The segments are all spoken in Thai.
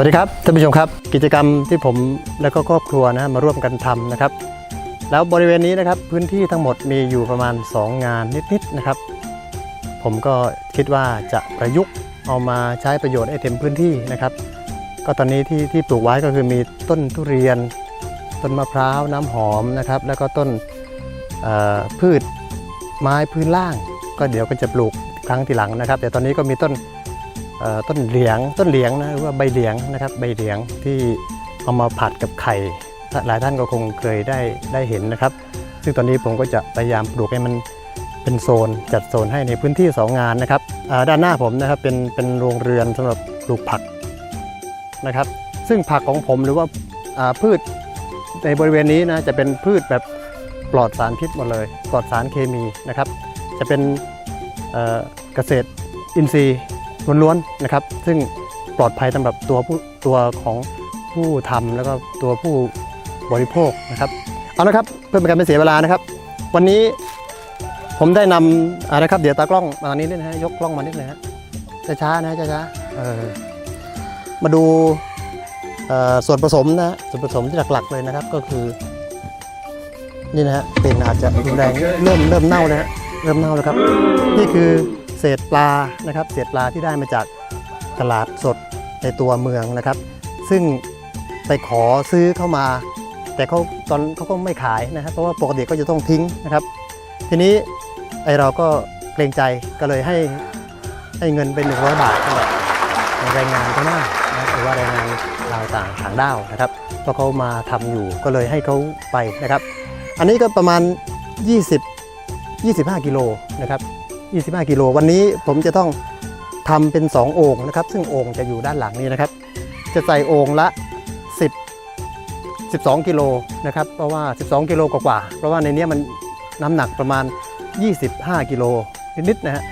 วัสดีครับท่านผู้ชมครับกิจกรรมที่ผมและก็ครอบครัวนะมาร่วมกันทำนะครับ แล้วบริเวณนี้นะครับพื้นที่ทั้งหมดมีอยู่ประมาณ 2 งานนิดๆนะครับ ผมก็คิดว่าจะประยุกต์เอามาใช้ประโยชน์ให้เต็มพื้นที่นะครับ ก็ตอนนี้ที่ที่ปลูกไว้ก็คือมีต้นทุเรียน ต้นมะพร้าวน้ำหอมนะครับ แล้วก็ต้นพืชไม้พื้นล่าง ก็เดี๋ยวก็จะปลูกครั้งทีหลังนะครับแต่ตอนนี้ก็มีต้น ต้นเหลียงต้นเหลียงนะหรือว่าใบเหลียงนะครับใบเหลียงที่เอามาผัดกับไข่หลายท่านก็คงเคยได้ได้เห็นนะครับ ซึ่งตอนนี้ผมก็จะพยายามปลูกให้มันเป็นโซนจัดโซนให้ในพื้นที่ 2 งานนะครับด้านหน้าผมนะครับเป็นเป็นโรงเรือนสำหรับปลูกผักนะครับ ซึ่งผักของผมหรือว่าาพืชในบริเวณนี้นะจะเป็นพืชแบบปลอดสารพิษหมดเลย ปลอดสารเคมีนะครับ จะเป็นเกษตรอินทรีย์ ล้วนๆนะครับ ซึ่งปลอดภัยสำหรับตัวผู้ตัวของผู้ทำแล้วก็ตัวผู้บริโภคนะครับเอาละครับเพื่อเป็นการไม่เสียเวลานะครับ วันนี้ผมได้นำอะไรครับเดี๋ยวตากล้องมาตอนนี้ด้วยนะฮะยกกล้องมานิดหนึงฮะช้าๆนะช้าๆเออมาดูส่วนผสมนะส่วนผสมที่หลักๆเลยนะครับก็คือ นี่นะฮะเป็นอาจจะรุนแรงเริ่มเริ่มเน่าแล้วเริ่มเน่าแล้วครับ นี่คือ เศษปลานะครับ เศษปลาที่ได้มาจากตลาดสดในตัวเมืองนะครับ ซึ่งไปขอซื้อเข้ามา แต่เขาตอนเขาก็ไม่ขายนะครับ เพราะว่าปกติก็จะต้องทิ้งนะครับ ทีนี้ไอเราก็เกรงใจก็เลยให้ให้เงินเป็น100บาทสำหรับแรงงานพม่านะหรือว่าแรงงานลาวต่างต่างด้าวนะครับเพราะเขามาทำอยู่ก็เลยให้เขาไปนะครับ อันนี้ก็ประมาณ 20 25 กิโลนะครับ 25 กิโล วันนี้ผมจะต้องทำเป็น 2 โอ่งนะครับ ซึ่งโอ่งจะอยู่ด้านหลังนี้นะครับ จะใส่โอ่งละ 10 12 กิโลนะครับ เพราะว่า 12 กิโลกว่าๆเพราะว่าในนี้มันน้ำหนักประมาณ 25 กิโลนิดๆนะฮะ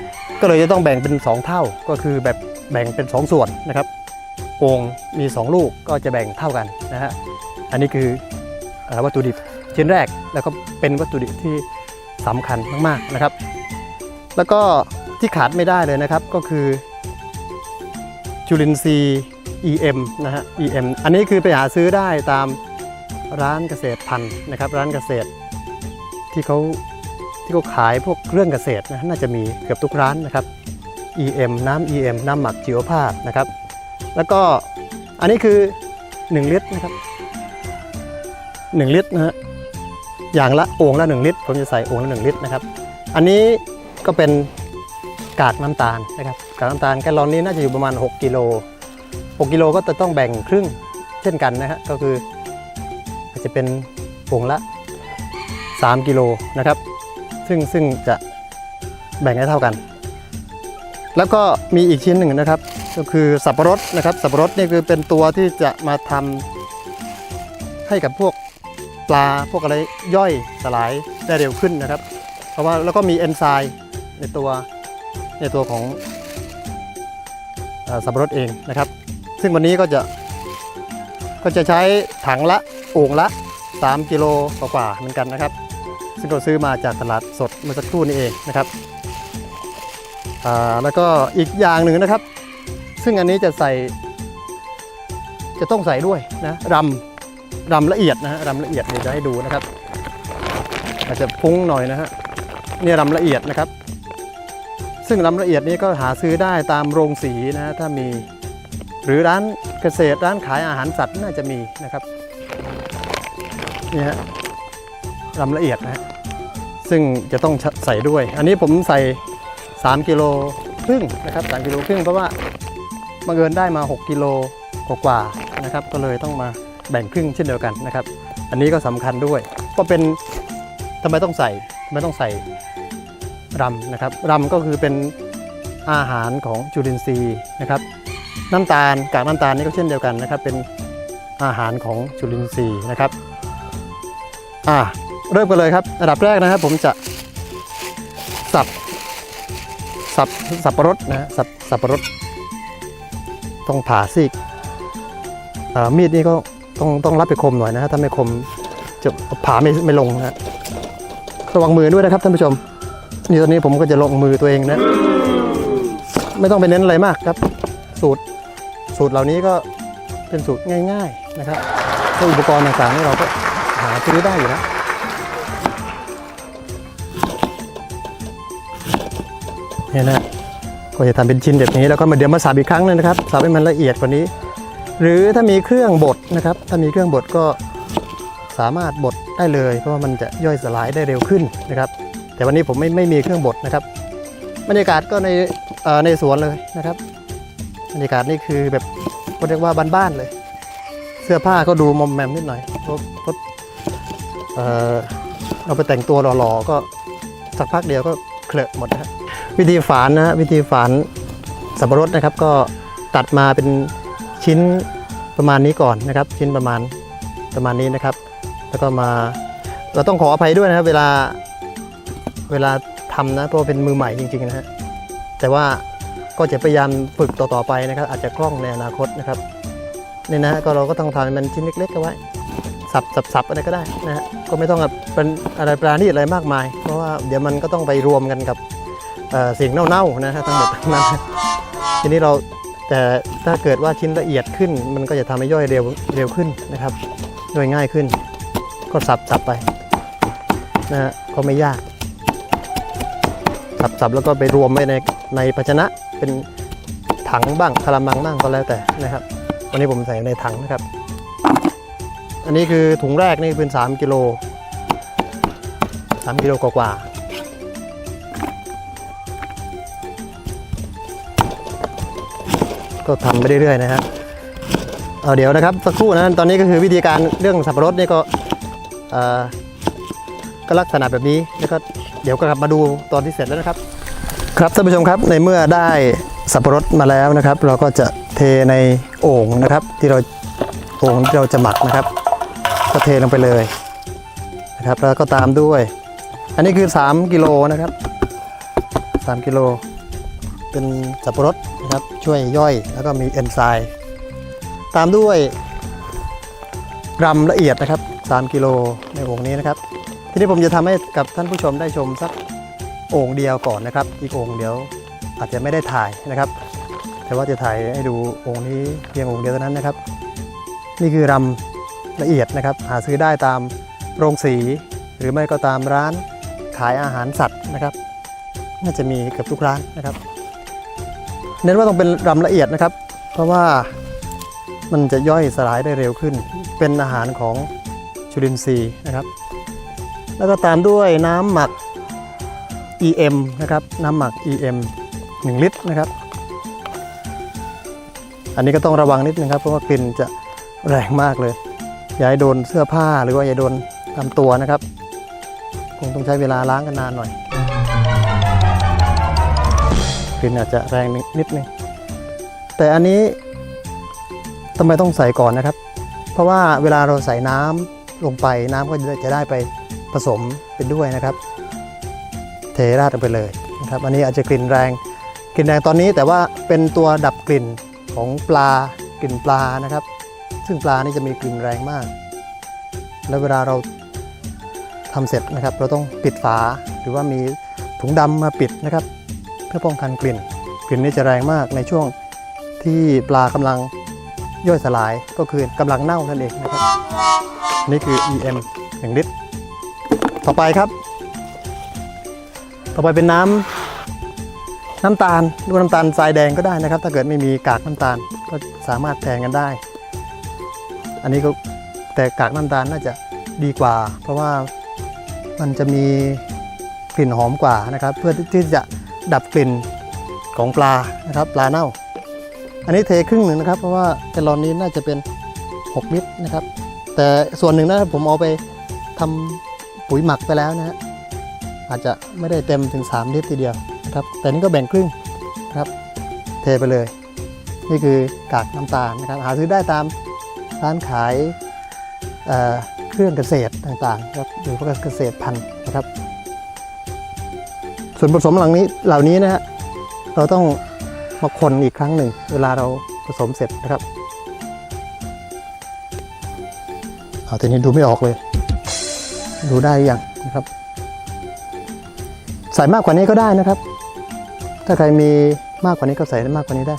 ก็เลยจะต้องแบ่งเป็น 2 เท่า ก็คือแบบแบ่งเป็น 2 ส่วนนะครับโอ่งมี 2 ลูกก็จะแบ่งเท่ากันนะฮะ อันนี้คืออวัตถุดิบชิ้นแรกแล้วก็เป็นวัตถุดิบที่สำคัญมากๆนะครับ แล้วก็ที่ขาดไม่ได้เลยนะครับก็คือจุลินทรีย์ EM นะฮะ EM อันนี้คือไปหาซื้อได้ตามร้านเกษตรพันธุ์นะครับ ร้านเกษตรที่เขาที่เขาขายพวกเครื่องเกษตรนะน่าจะมีเกือบทุกร้านนะครับ EM น้ำ EM น้ำหมักชีวภาพนะครับ แล้วก็อันนี้คือ 1 ลิตรนะครับ 1 ลิตรนะฮะอย่างละโอ่งละ 1 ลิตร ผมจะใส่โอ่งละ 1 ลิตรนะครับ อันนี้ ก็เป็นกากน้ำตาลนะครับกากน้ำตาลแกลลอนนี้น่าจะอยู่ประมาณ 6กิโล6กิโลก็จะต้องแบ่งครึ่งเช่นกันนะฮะก็คืออาจจะเป็นผงละ 3กิโลนะครับ ซึ่งซึ่งจะแบ่งให้เท่ากัน แล้วก็มีอีกชิ้นหนึ่งนะครับ ก็คือสับปะรดนะครับ สับปะรดนี่คือเป็นตัวที่จะมาทำให้กับพวกปลาพวกอะไรย่อยสลายได้เร็วขึ้นนะครับ เพราะว่าแล้วก็มีเอนไซม์ ในตัวในตัวของอสับปะรดเองนะครับ ซึ่งวันนี้ก็จะก็จะใช้ถังละโอ่งละ 3 กิโลกว่าๆเหมือนกันนะครับ ซึ่งเราซื้อมาจากตลาดสดเมื่อสักครู่นี้เองนะครับแล้วก็อีกอย่างหนึ่งนะครับ ซึ่งอันนี้จะใส่ จะต้องใส่ด้วยนะรำรำละเอียดนะฮะรำละเอียดเดี๋ยวจะให้ดูนะครับ อาจจะพุ้งหน่อยนะฮะนี่รำละเอียดนะครับ ซึ่งรำละเอียดนี้ก็หาซื้อได้ตามโรงสีนะถ้ามี หรือร้านเกษตรร้านขายอาหารสัตว์น่าจะมีนะครับนี่ฮะรำละเอียดนะซึ่งจะต้องใส่ด้วย อันนี้ผมใส่ 3 กิโลครึ่งนะครับ3กิโลครึ่งเพราะว่าบังเอิญได้มา 6 กิโลกว่าๆนะครับ ก็เลยต้องมาแบ่งครึ่งเช่นเดียวกันนะครับ อันนี้ก็สำคัญด้วย ก็เป็นทำไมต้องใส่ทำไมต้องใส่ รำนะครับรำก็คือเป็นอาหารของจุลินทรีย์นะครับ น้ำตาลกากน้ำตาลนี่ก็เช่นเดียวกันนะครับ เป็นอาหารของจุลินทรีย์นะครับอ่าเริ่มกันเลยครับอันดับแรกนะครับ ผมจะสับสับสับปะรดนะสับสับปะรดต้องผ่าซีกอ่ามีดนี่ก็ต้องต้องรับไปคมหน่อยนะฮะถ้าไม่คมจะผ่าไม่ไม่ลงนะฮะระวังมือด้วยนะครับท่านผู้ชม นี่ตอนนี้ผมก็จะลงมือตัวเองนะ ไม่ต้องไปเน้นอะไรมากครับ สูตรสูตรเหล่านี้ก็เป็นสูตรง่าย ๆนะครับแล้วอุปกรณ์ต่างๆนี่เราก็หาซื้อได้อยู่แล้วเนี่ยนะก็จะทำเป็นชิ้นแบบนี้แล้วก็มาเดี๋ยวมาสับอีกครั้งหนึงนะครับสับให้มันละเอียดกว่านี้ หรือถ้ามีเครื่องบดนะครับ ถ้ามีเครื่องบดก็สามารถบดได้เลย เพราะว่ามันจะย่อยสลายได้เร็วขึ้นนะครับ แต่วันนี้ผมไม่ไม่มีเครื่องบดนะครับ บรรยากาศก็ในในสวนเลยนะครับ บรรยากาศนี่คือแบบก็เรียกว่าบ้านๆเลย เสื้อผ้าก็ดูมอมแมมนิดหน่อยเพราะเพราะเอ่อเอาไปแต่งตัวหล่อๆก็สักพักเดียวก็เคลอะหมดนะวิธีฝานนะฮะวิธีฝานสับปะรดนะครับ ก็ตัดมาเป็นชิ้นประมาณนี้ก่อนนะครับ ชิ้นประมาณประมาณนี้นะครับ แล้วก็มาเราต้องขออภัยด้วยนะครับเวลา เวลาทำนะเพราะเป็นมือใหม่จริงๆนะฮะแต่ว่าก็จะพยายามฝึกต่อๆไปนะครับ อาจจะคล่องในอนาคตนะครับนี่นะฮะก็เราก็ต้องทำมันชิ้นเล็กๆเอาไว้สับสับสับอะไรก็ได้นะฮะก็ไม่ต้องแบบเป็นอะไรปราณีตอะไรมากมาย เพราะว่าเดี๋ยวมันก็ต้องไปรวมกันกับเสิ่งเน่าๆนะฮะทั้งหมดทั้งนั้นทีนี้เราแต่ถ้าเกิดว่าชิ้นละเอียดขึ้น มันก็จะทำให้ย่อยเร็วเร็วขึ้นนะครับย่อยง่ายขึ้น ก็สับสับไปนะฮะก็ไม่ยาก สับสับแล้วก็ไปรวมไว้ในในภาชนะเป็นถังบ้างกระมังบ้างก็แล้วแต่นะครับ วันนี้ผมใส่ในถังนะครับ อันนี้คือถุงแรกนี่เป็น 3กิโล3กิโลกว่าก็ทำไปเรื่อยๆนะครับเอาเดี๋ยวนะครับสักครู่นะตอนนี้ก็คือวิธีการเรื่องสับปะรดนี่ก็เออก็ลักษณะแบบนี้แล้วก็ เดี๋ยวก็กลับมาดูตอนที่เสร็จแล้วนะครับ ครับท่านผู้ชมครับในเมื่อได้สับปะรดมาแล้วนะครับ เราก็จะเทในโอ่งนะครับ ที่เราโอ่งที่เราจะหมักนะครับ ก็เทลงไปเลยนะครับแล้วก็ตามด้วย อันนี้คือ 3กิโลนะครับ 3กิโลเป็นสับปะรดนะครับช่วยย่อยแล้วก็มีเอนไซม์ตามด้วยกรัมละเอียดนะครับ 3 กิโลในโอ่งนี้นะครับ ทีนี้ผมจะทำให้กับท่านผู้ชมได้ชมสักโอ่งเดียวก่อนนะครับ อีกโอ่งเดียวอาจจะไม่ได้ถ่ายนะครับ แต่ว่าจะถ่ายให้ดูโอ่งนี้เพียงโอ่งเดียวเท่านั้นนะครับ นี่คือรำละเอียดนะครับ หาซื้อได้ตามโรงสี หรือไม่ก็ตามร้านขายอาหารสัตว์นะครับ น่าจะมีเกือบทุกร้านนะครับ เน้นว่าต้องเป็นรำละเอียดนะครับ เพราะว่ามันจะย่อยสลายได้เร็วขึ้น เป็นอาหารของจุลินทรีย์นะครับ แล้วก็ตามด้วยน้ำหมัก EM นะครับ น้ำหมัก EM 1 ลิตรนะครับ อันนี้ก็ต้องระวังนิดนึงครับ เพราะว่ากลิ่นจะแรงมากเลย อย่าให้โดนเสื้อผ้าหรือว่าอย่าโดนตามตัวนะครับ คงต้องใช้เวลาล้างกันนานหน่อย กลิ่นอาจจะแรงนิดนึง แต่อันนี้ทำไมต้องใส่ก่อนนะครับ เพราะว่าเวลาเราใส่น้ำลงไปน้ำก็จะได้ไป ผสมเป็นด้วยนะครับ เทราดลงไปเลยนะครับ อันนี้อาจจะกลิ่นแรงกลิ่นแรงตอนนี้แต่ว่าเป็นตัวดับกลิ่นของปลากลิ่นปลานะครับ ซึ่งปลานี่จะมีกลิ่นแรงมาก แล้วเวลาเราทำเสร็จนะครับ เราต้องปิดฝาหรือว่ามีถุงดำมาปิดนะครับ เพื่อป้องกันกลิ่น กลิ่นนี้จะแรงมากในช่วงที่ปลากำลังย่อยสลายก็คือกำลังเน่านั่นเองนะครับ นี่คือ EM 1ลิตร ต่อไปครับ ต่อไปเป็นน้ำน้ำตาลหรือว่าน้ำตาลทรายแดงก็ได้นะครับ ถ้าเกิดไม่มีกากน้ำตาลก็สามารถแทนกันได้ อันนี้ก็แต่กากน้ำตาลน่าจะดีกว่า เพราะว่ามันจะมีกลิ่นหอมกว่านะครับ เพื่อที่จะดับกลิ่นของปลานะครับปลาเน่า อันนี้เทครึ่งหนึ่งนะครับ เพราะว่าแกลลอนนี้น่าจะเป็น 6 ลิตรนะครับ แต่ส่วนหนึ่งนะผมเอาไปทำ ปุ๋ยหมักไปแล้วนะฮะอาจจะไม่ได้เต็มถึง 3 ลิตรทีเดียวนะครับ แต่นี่ก็แบ่งครึ่งนะครับ เทไปเลย นี่คือกากน้ำตาลนะครับ หาซื้อได้ตามร้านขายเเครื่องเกษตรต่างๆครับหรือพว่าเกษตรพันธุ์นะครับ ส่วนผสมหล่านี้เหล่านี้นะฮะเราต้องมาคนอีกครั้งหนึ่ง เวลาเราผสมเสร็จนะครับเอาทีนี้ดูไม่ออกเลย ดูได้ยังนะครับ ใส่มากกว่านี้ก็ได้นะครับ ถ้าใครมีมากกว่านี้ก็ใส่ได้มากกว่านี้ได้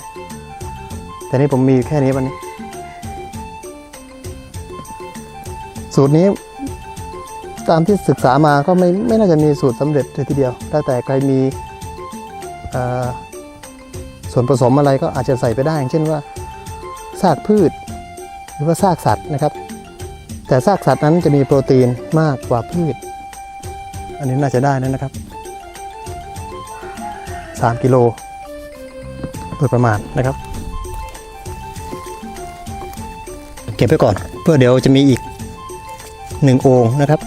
แต่นี่ผมมีแค่นี้วันนี้ สูตรนี้ ตามที่ศึกษามาก็ไม่ไม่น่าจะมีสูตรสำเร็จเลยทีเดียวถ้าแต่ใครมีส่วนผสมอะไรก็อาจจะใส่ไปได้อย่างเช่นว่าซากพืช หรือว่าซากสัตว์นะครับ แต่ซากสัตว์นั้นจะมีโปรตีนมากกว่าพืช อันนี้น่าจะได้นะนะครับ 3 กิโลโดยประมาณนะครับ เก็บไว้ก่อน เพื่อเดี๋ยวจะมีอีกหนึ่งโอ่งนะครับ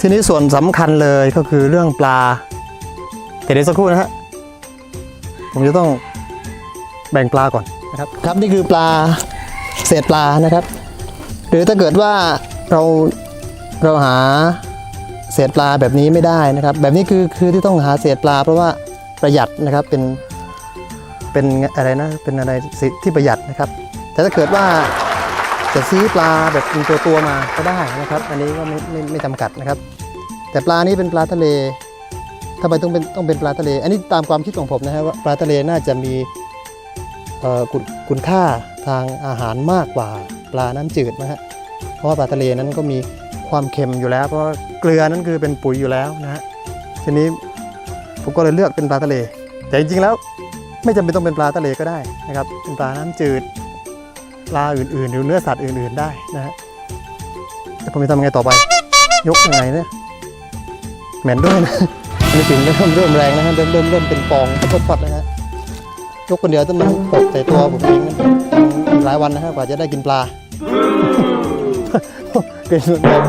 ทีนี้ส่วนสำคัญเลยก็คือเรื่องปลาแต่เดี๋ยวสักครู่นะฮะผมจะต้องแบ่งปลาก่อนนะครับ ครับนี่คือปลาเศษปลานะครับ รือถ้าเกิดว่าเราเราหาเศษปลาแบบนี้ไม่ได้นะครับ แบบนี้คือคือที่ต้องหาเศษปลา เพราะว่าประหยัดนะครับเป็นเป็นอะไรนะเป็นอะไรที่ประหยัดนะครับ แต่ถ้าเกิดว่าจะซื้อปลาแบบเป็นตัวตัวมาก็ได้นะครับ อันนี้ก็ไม่ไม่ไม่จำกัดนะครับ แต่ปลานี้เป็นปลาทะเลทำไมต้องเป็นต้องเป็นปลาทะเล อันนี้ตามความคิดของผมนะฮะว่าปลาทะเลน่าจะมีเอ่อคุณค่าทางอาหารมากกว่า ปลาน้ำจืดนะฮะเพราะว่าปลาทะเลนั้นก็มีความเค็มอยู่แล้ว เพราะเกลือนั้นคือเป็นปุ๋ยอยู่แล้วนะฮะทีนี้ผมก็เลยเลือกเป็นปลาทะเล แต่จริงๆแล้วไม่จำเป็นต้องเป็นปลาทะเลก็ได้นะครับเป็นปลาน้ำจืดปลาอื่นๆหรือเนื้อสัตว์อื่น ๆได้นะฮะแต่ผมจะทำยังไงต่อไป ยกยังไงเนี่ยเหม็นด้วยนะอันนี้ถึงเริ่มเริ่มแรงนะฮะเริ่มเริ่มเริ่มเป็นฟองปัดๆแล้วนะฮะยกคนเดียวต้องมันตกใส่ตัวผมเองนะอีกหลายวันนะครับกว่าจะได้กินปลา ลิ่นแรง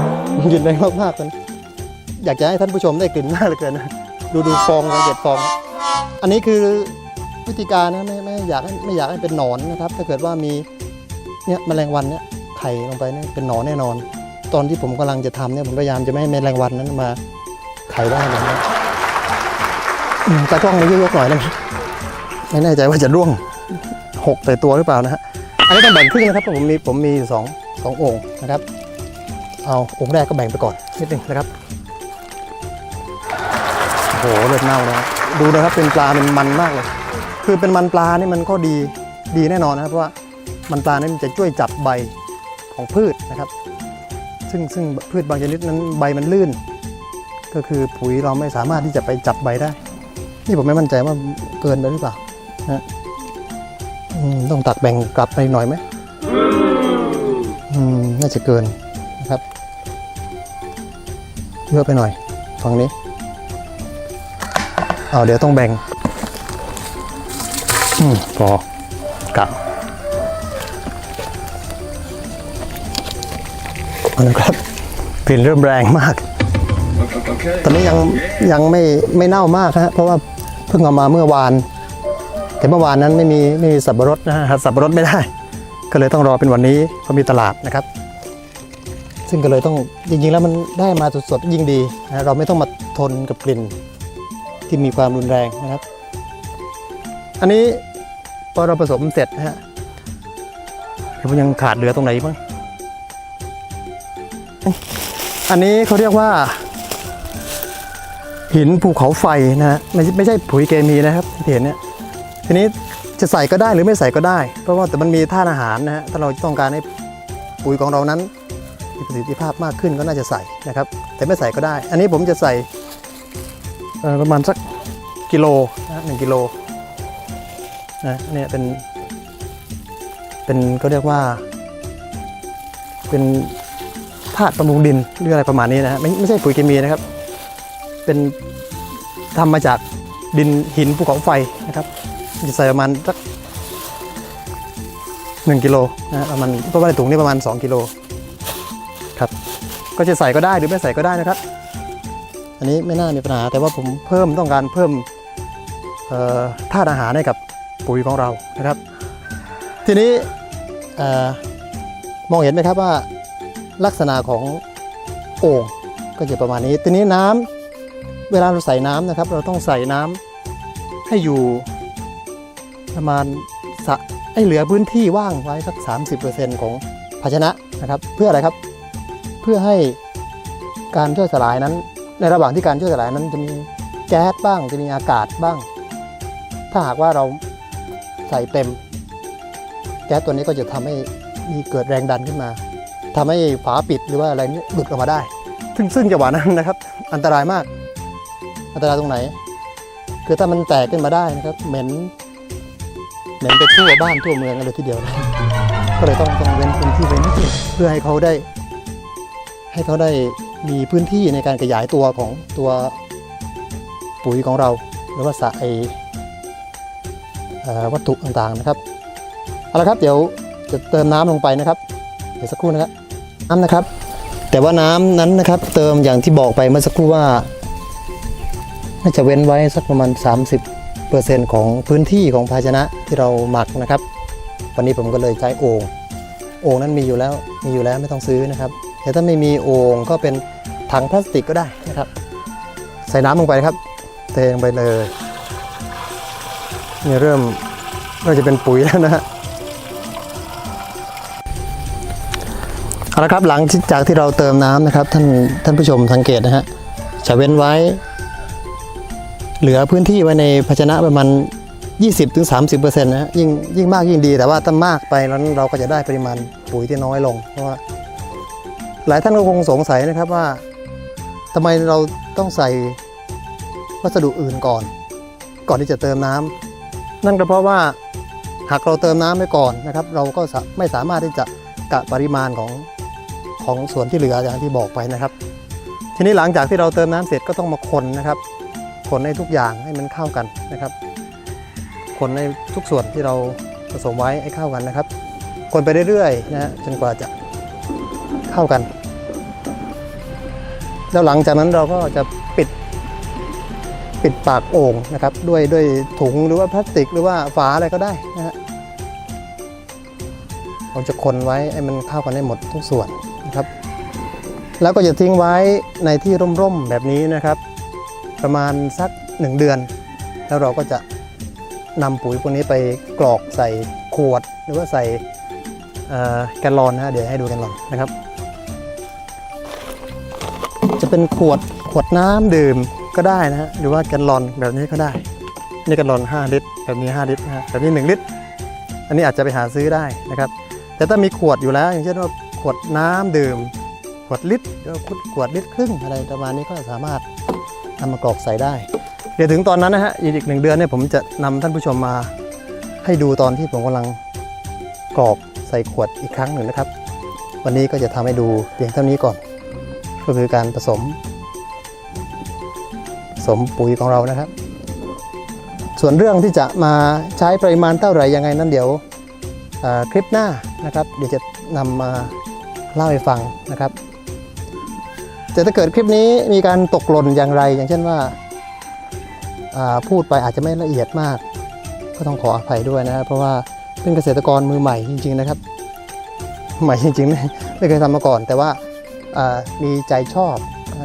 กลิ่นแรงมากๆกันอยากจะให้ท่านผู้ชมได้กลิ่นมากเลือเกินนะดูดูฟองสังเกตฟอง อันนี้คือวิธีการนะไม่ไม่อยากให้ไม่อยากให้เป็นหนอนนะครับ ถ้าเกิดว่ามีเนี่ยแมลงวันเนี่ยไข่ลงไปเนี่ยเป็นหนอนแน่นอน ตอนที่ผมกำลังจะทำเนี่ยผมพยายามจะไม่ให้แมลงวันนั้นมาไข่ได้เลยนะตากล้องมายกๆหน่อยได้ไหมไม่แน่ใจว่าจะร่วงหกใส่ตัวหรือเปล่านะฮะอันนี้ต้องแบ่งครึ่งนะครับผมมีผมมีสองสองโอ่งนะครับ เอาโอ่งแรกก็แบ่งไปก่อนนิดนึงนะครับโอ้โหเลือดเน่านะดูนะครับเป็นปลาเป็นมันมากเลย คือเป็นมันปลานี่มันก็ดีดีแน่นอนนะครับเพราะว่ามันปลาเนี่ยมันจะช่วยจับใบของพืชนะครับ ซึ่งซึ่งพืชบางชนิดนั้นใบมันลื่น ก็คือปุ๋ยเราไม่สามารถที่จะไปจับใบได้ นี่ผมไม่มั่นใจว่าเกินไปหรือเปล่านะต้องตักแบ่งกลับไปหน่อยไหมอืมน่าจะเกิน เยอะไปหน่อยฝั่งนี้เอาเดี๋ยวต้องแบ่งอืมพอกลับนะครับกลิ่นเริ่มแรงมาก ตอนนี้ยังยังไม่ไม่เน่ามากฮะเพราะว่าเพิ่งเอามาเมื่อวาน แต่เมื่อวานนั้นไม่มีไม่มีสับปะรดนะฮะสับปะรดไม่ได้ ก็เลยต้องรอเป็นวันนี้เพราะมีตลาดนะครับ ซึ่งก็เลยต้องจริงๆแล้วมันได้มาสดๆยิ่งดีนะเราไม่ต้องมาทนกับกลิ่นที่มีความรุนแรงนะครับ อันนี้พอเราผสมเสร็จนะฮะมันยังขาดเหลือตรงไหนบ้างอันนี้เขาเรียกว่า หินภูเขาไฟนะฮะไม่ไม่ใช่ปุ๋ยเคมีนะครับที่เห็นเนี่ยทีนี้จะใส่ก็ได้หรือไม่ใส่ก็ได้ เพราะว่าแต่มันมีธาตุอาหารนะฮะถ้าเราต้องการให้ปุ๋ยของเรานั้น มีประสิทธิภาพมากขึ้นก็น่าจะใส่นะครับ แต่ไม่ใส่ก็ได้ อันนี้ผมจะใส่ประมาณสักกิโลนะหนึ่งกิโลนะเนี่ยเป็น เป็นก็เรียกว่า เป็นธาตุบำรุงดินหรืออะไรประมาณนี้นะฮะไม่ไม่ใช่ปุ๋ยเคมีนะครับ เป็นทำมาจากดินหินภูเขาไฟนะครับจะใส่ประมาณสักหนึ่งกิโลนะฮะประมาณเพราะว่าในถุงนี่ประมาณ 2กิโล ครับ ก็จะใส่ก็ได้หรือไม่ใส่ก็ได้นะครับ อันนี้ไม่น่ามีปัญหา แต่ว่าผมเพิ่มต้องการเพิ่มธาตุอาหารให้กับปุ๋ยของเรานะครับ ทีนี้มองเห็นไหมครับว่าลักษณะของโอ่งก็จะประมาณนี้ ทีนี้น้ำเวลาเราใส่น้ำนะครับ เราต้องใส่น้ำให้อยู่ประมาณสะให้เหลือพื้นที่ว่างไว้สัก 30%ของภาชนะนะครับ เพื่ออะไรครับ เพื่อให้การย่อยสลายนั้น ในระหว่างที่การย่อยสลายนั้นจะมีแก๊สบ้างจะมีอากาศบ้าง ถ้าหากว่าเราใส่เต็ม แก๊สตัวนี้ก็จะทำให้มีเกิดแรงดันขึ้นมาทำให้ฝาปิดหรือว่าอะไรนี่หลุดออกมาได้ ซึ่งซึ่งจังหวะนั้นนะครับ อันตรายมาก อันตรายตรงไหน คือถ้ามันแตกขึ้นมาได้นะครับ เหม็นเหม็นไปทั่วบ้านทั่วเมืองเลยทีเดียว ก็เลยต้องต้องเว้นพื้นที่ไว้นเพื่อให้เขาได้ ให้เขาได้มีพื้นที่ในการขยายตัวของตัวปุ๋ยของเรา หรือว่าสะไอวัตถุต่างๆนะครับเอาละครับเดี๋ยวจะเติมน้ำลงไปนะครับ เดี๋ยวสักครู่นะครับน้ำนะครับ แต่ว่าน้ำนั้นนะครับ เติมอย่างที่บอกไปเมื่อสักครู่ว่าน่าจะเว้นไว้สักประมาณ 30%ของพื้นที่ของภาชนะที่เราหมักนะครับ วันนี้ผมก็เลยใช้โอ่งโอ่งนั้นมีอยู่แล้วมีอยู่แล้วไม่ต้องซื้อนะครับ แต่ถ้าไม่มีโอ่งก็เป็นถังพลาสติกก็ได้นะครับ ใส่น้ำลงไปครับเทลงไปเลยนี่เริ่มเริ่มจะเป็นปุ๋ยแล้วนะฮะเอาละครับหลังจากที่เราเติมน้ำนะครับท่านท่านผู้ชมสังเกตนะฮะจะเว้นไว้ เหลือพื้นที่ไว้ในภาชนะประมาณ 20-30%นะฮะยิ่งยิ่งมากยิ่งดี แต่ว่าถ้ามากไปนั้นเราก็จะได้ปริมาณปุ๋ยที่น้อยลงเพราะว่า หลายท่านก็คงสงสัยนะครับว่าทำไมเราต้องใส่วัสดุอื่นก่อน ก่อนที่จะเติมน้ำนั่นก็เพราะว่าหากเราเติมน้ำไปก่อนนะครับ เราก็ไม่สามารถที่จะกะปริมาณของของส่วนที่เหลืออย่างที่บอกไปนะครับ ทีนี้หลังจากที่เราเติมน้ำเสร็จก็ต้องมาคนนะครับ คนให้ทุกอย่างให้มันเข้ากันนะครับ คนในทุกส่วนที่เราผสมไว้ให้เข้ากันนะครับ คนไปเรื่อยๆนะฮะจนกว่าจะ เข้ากัน แล้วหลังจากนั้นเราก็จะปิดปิดปากโอ่งนะครับ ด้วยด้วยถุงหรือว่าพลาสติกหรือว่าฝาอะไรก็ได้นะฮะเราจะคนไว้ให้มันเข้ากันได้หมดทุกส่วนนะครับ แล้วก็จะทิ้งไว้ในที่ร่มๆแบบนี้นะครับ ประมาณสัก 1 เดือน แล้วเราก็จะนำปุ๋ยพวกนี้ไปกรอกใส่ขวดหรือว่าใส่ แกลลอนนะเดี๋ยวให้ดูแกลลอนนะครับ จะเป็นขวดขวดน้ำดื่มก็ได้นะฮะหรือว่าแกลลอนแบบนี้ก็ได้ นี่แกลลอน 5 ลิตร แบบนี้ 5 ลิตรนะฮะแบบนี้ 1 ลิตร อันนี้อาจจะไปหาซื้อได้นะครับ แต่ถ้ามีขวดอยู่แล้ว อย่างเช่นว่าขวดน้ำดื่ม ขวดลิตรหรือขวดลิตรครึ่งอะไรประมาณนี้ก็สามารถนำมากรอกใส่ได้ เดี๋ยวถึงตอนนั้นนะฮะอีกหนึ่งเดือนเนี่ยผมจะนำท่านผู้ชมมาให้ดูตอนที่ผมกำลังกรอก ใส่ขวดอีกครั้งหนึ่งนะครับ วันนี้ก็จะทำให้ดูเพียงเท่านี้ก่อน ก็คือการผสม ผสมปุ๋ยของเรานะครับ ส่วนเรื่องที่จะมาใช้ปริมาณเท่าไหร่ยังไงนั้นเดี๋ยวคลิปหน้านะครับเดี๋ยวจะนำมาเล่าให้ฟังนะครับ แต่ถ้าเกิดคลิปนี้มีการตกหล่นอย่างไร อย่างเช่นว่าอ่าพูดไปอาจจะไม่ละเอียดมาก ก็ต้องขออภัยด้วยนะครับเพราะว่า เป็นเกษตรกรมือใหม่จริง ๆนะครับ ใหม่จริงๆไม่ไม่เคยทำมาก่อน แต่ว่ามีใจชอบ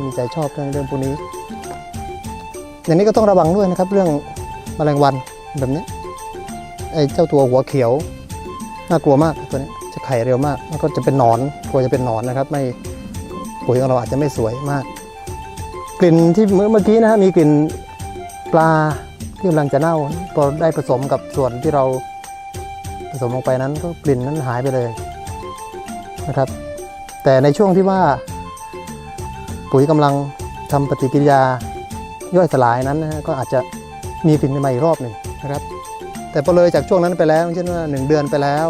มีใจชอบเรื่องเรื่องพวกนี้ อย่างนี้ก็ต้องระวังด้วยนะครับ เรื่องแมลงวันแบบนี้ไอ้เจ้าตัวหัวเขียวน่ากลัวมากตัวนี้จะไข่เร็วมากแล้วก็จะเป็นหนอนกลัวจะเป็นหนอนนะครับ ไม่ปุ๋ยของเราอาจจะไม่สวยมาก กลิ่นที่เมื่อเมื่อกี้นะฮะมีกลิ่นปลาที่กำลังจะเน่าพอได้ผสมกับส่วนที่เรา ผสมลงไปนั้นก็กลิ่นนั้นหายไปเลยนะครับ แต่ในช่วงที่ว่าปุ๋ยกำลังทำปฏิกิริยาย่อยสลายนั้นนะก็อาจจะมีกลิ่นใหม่อีกรอบหนึ่งนะครับ แต่พอเลยจากช่วงนั้นไปแล้วเช่นว่าหนึ่งเดือนไปแล้ว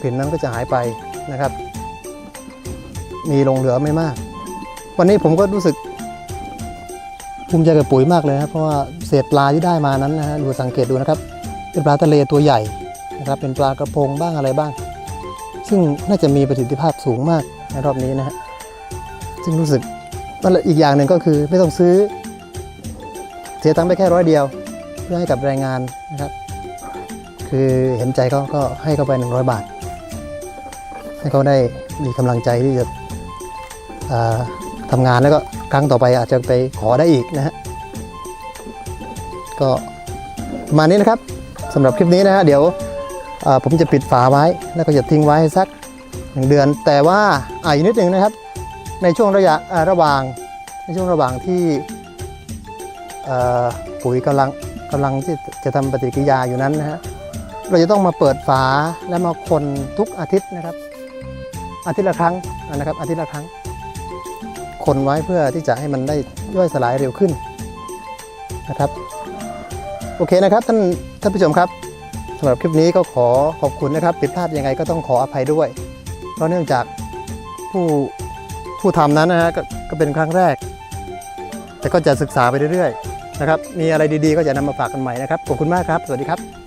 กลิ่นนั้นก็จะหายไปนะครับ มีลงเหลือไม่มาก วันนี้ผมก็รู้สึกภูมิใจกับปุ๋ยมากเลยครับเพราะว่าเศษปลาที่ได้มานั้นนะฮะดูสังเกตดูนะครับเป็นปลาทะเลตัวใหญ่ นะครับเป็นปลากระพงบ้างอะไรบ้าง ซึ่งน่าจะมีประสิทธิภาพสูงมากในรอบนี้นะฮะซึ่งรู้สึกว่าอีกอย่างหนึ่งก็คือไม่ต้องซื้อ เสียตังค์ไปแค่ร้อยเดียว เพื่อให้กับแรงงานนะครับ คือเห็นใจเขาก็ให้เขาไป 100 บาท ให้เขาได้มีกำลังใจที่จะอ่าทำงานแล้วก็ครั้งต่อไปอาจจะไปขอได้อีกนะฮะก็มานี้นะครับสำหรับคลิปนี้นะฮะเดี๋ยว ผมจะปิดฝาไว้แล้วก็จะทิ้งไว้สักหนึ่งเดือน แต่ว่าอ่าอีกนิดหนึ่งนะครับ ในช่วงระยะระหว่างในช่วงระหว่างที่ปุ๋ยกำลังกำลังที่จะทำปฏิกิริยาอยู่นั้นนะฮะเราจะต้องมาเปิดฝาและมาคนทุกอาทิตย์นะครับ อาทิตย์ละครั้งนะครับ อาทิตย์ละครั้ง คนไว้เพื่อที่จะให้มันได้ย่อยสลายเร็วขึ้นนะครับ โอเคนะครับท่านท่านผู้ชมครับำหรับคลิปนี้ก็ขอขอบคุณนะครับผิดพลาดยังไงก็ต้องขออภัยด้วย เพราะเนื่องจากผู้ผู้ทำนั้นนะฮะกก็เป็นครั้งแรก แต่ก็จะศึกษาไปเรื่อยๆนะครับมีอะไรดีๆ ก็จะนำมาฝากกันใหม่นะครับขอบคุณมากครับ สวัสดีครับ